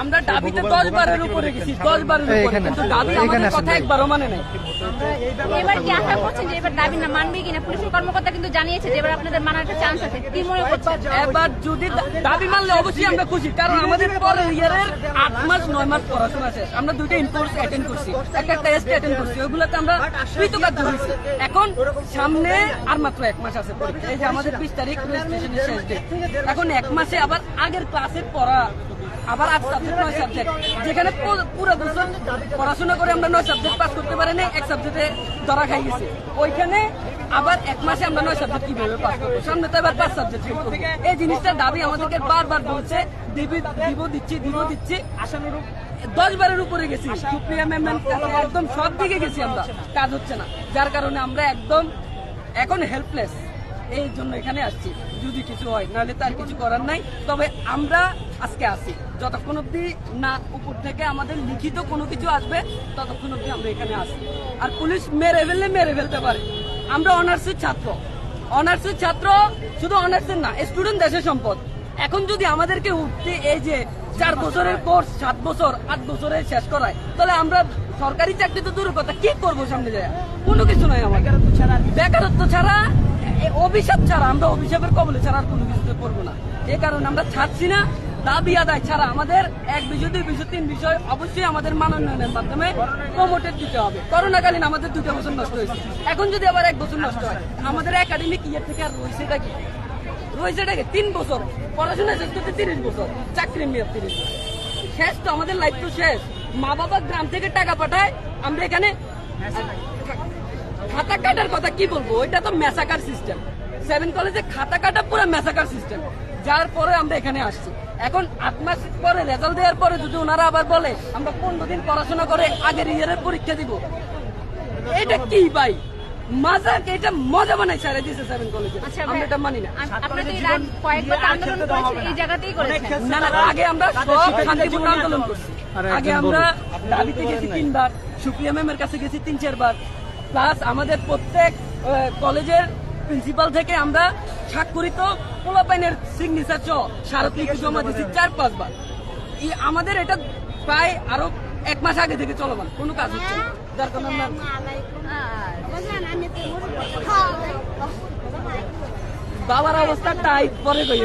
আমরা দাবিতে দশ বারের উপরে গেছি দশ বারের উপরে। কিন্তু দাবি আমাদের কথা একবারও মানে নাই। এবার কি আশা করছেন যে এবার দাবি না মানবে কিনা? পুলিশের কর্মকর্তা কিন্তু জানিয়েছে যে এবার আপনাদের মানার একটা চান্স আছে। কি মনে করছেন? এবার যদি দাবি মানলে অবশ্যই আমরা খুশি কারণ আমাদের পরের ইয়ারের আট মাস নয় মাস পড়াশোনা শেষ। আমরা দুইটা অ্যাটেন্ড করছি একটা টেস্ট অ্যাটেন্ড করছি ওইগুলোতে আমরা কৃতকার্য হয়েছি। এখন সামনে আর মাত্র এক মাস আছে পরীক্ষা। এই যে আমাদের বিশ তারিখ রেজিস্ট্রেশনের শেষ ডেট এখন এক মাসে আবার আগের ক্লাসের পড়া আবার আট সাবজেক্ট নয় সাবজেক্ট যেখানে পুরো বছর পড়াশোনা করে আমরা নয় সাবজেক্ট পাস করতে পারি না এক সাবজেক্টে ধরা খাই গেছি। ওইখানে আবার এক মাসে আমরা নয় সাবজেক্ট কীভাবে পাস করব? সামনে তো এবার পাঁচ সাবজেক্ট এই জিনিসটার দাবি আমাদেরকে বারবার বলছে, দিবি দিব দিচ্ছি দিব দিচ্ছি। আশানুরূপ দশ বারের উপরে গেছি। সুপ্রিয়া ম্যাম একদম সব দিকে গেছি আমরা। কাজ হচ্ছে না। যার কারণে আমরা একদম এখন হেল্পলেস এই জন্য এখানে আসছি। যদি কিছু হয়, নাহলে তার কিছু করার নাই। তবে আমরা আজকে আসি যতক্ষণ অব্দি না উপর থেকে আমাদের লিখিত কোনো কিছু আসবে ততক্ষণ অব্দি আমরা এখানে আসি আর পুলিশ মেরে ফেললে মেরে ফেলতে পারে। আমরা অনার্সের ছাত্র। অনার্সের ছাত্র শুধু অনার্সের না স্টুডেন্ট দেশের সম্পদ। এখন যদি আমাদেরকে উঠতে এই যে চার বছরের কোর্স সাত বছর আট বছরে শেষ করায় তাহলে আমরা সরকারি চাকরি তো দূরের কথা কি করব সামনে যায় কোনো কিছু নয় আমাদের। বেকারত্ব ছাড়া অভিশাপ ছাড়া আমরা অভিশাপের কবলে ছাড়া আর কোনো কিছু করব না। এ কারণে আমরা ছাড়ছি না। দাবি আদায় ছাড়া আমাদের এক বিষয় দুই বিষয় তিন বিষয় অবশ্যই আমাদের মানোন্নয়নের মাধ্যমে প্রমোটেড দিতে হবে। করোনাকালীন আমাদের দুটো বছর নষ্ট হয়েছে। এখন যদি আবার এক বছর নষ্ট হয়, আমাদের একাডেমিক ইয়ে থেকে আর রয়েছেটা কি? রয়েছেটা কি? তিন বছর। পড়াশোনা শেষ করতে তিরিশ বছর চাকরি মেয়াদ তিরিশ শেষ তো আমাদের লাইফ তো শেষ। মা বাবা গ্রাম থেকে টাকা পাঠায়, আমরা এখানে খাতা কাটার কথা কি বলব? ওইটা তো মেসাকার সিস্টেম সেভেন কলেজে খাতা কাটা পুরো মেসাকার সিস্টেম যার পরে আমরা এখানে আসছি। এখন আট মাস পরে রেজাল্ট দেওয়ার পরে যদি ওনারা আবার বলে আমরা পনেরো দিন পড়াশোনা করে আগের ইয়ারের পরীক্ষা দিব। এটা কি ভাই? মাজাক এটা মজা বানাই সারা দিয়েছে সেভেন কলেজে আচ্ছা আমরা এটা মানি না। আগে কয়েকবার তো আন্দোলন করেছেন এই জায়গাতেই করেছেন। না না আগে আমরা সব শান্তিপূর্ণ আন্দোলন করছি। আগে আমরা দাবিতে গেছি তিনবার সুপ্রিয়া ম্যামের কাছে গেছি তিন চারবার। প্লাস আমাদের প্রত্যেক কলেজের প্রিন্সিপাল থেকে আমরা স্বাক্ষরিত পোলাপাইনের সিগনেচার চ স্মারকলিপি জমা দিয়েছি চার পাঁচবার আমাদের এটা প্রায় আরও এক মাস আগে থেকে চলমান কোনো কাজ হচ্ছে না। যার কারণে বাবার অবস্থা টাইট পরে কই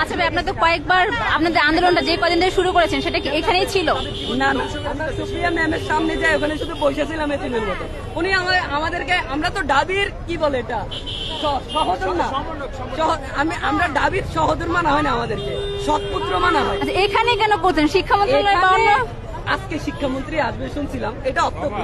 আচ্ছা ভাই আপনাদের কয়েকবার আপনাদের আন্দোলনটা যে কদিন ধরে শুরু করেছেন সেটা কি এখানেই ছিল? না না আমরা সুপ্রিয়া ম্যামের সামনে যাই ওখানে শুধু বসেছিলাম এতিমের মতো। উনি আমা- আমাদেরকে আমরা তো ডাবির কি বলে এটা? না। আমি আমরা দাবির সহোদর মানা হয় না আমাদেরকে। সৎপুত্র মানা হয়। আচ্ছা এখানে কেন করছেন? শিক্ষা মন্ত্রণালয় আজকে শিক্ষামন্ত্রী আসবে শুনছিলাম এটা অত্যন্ত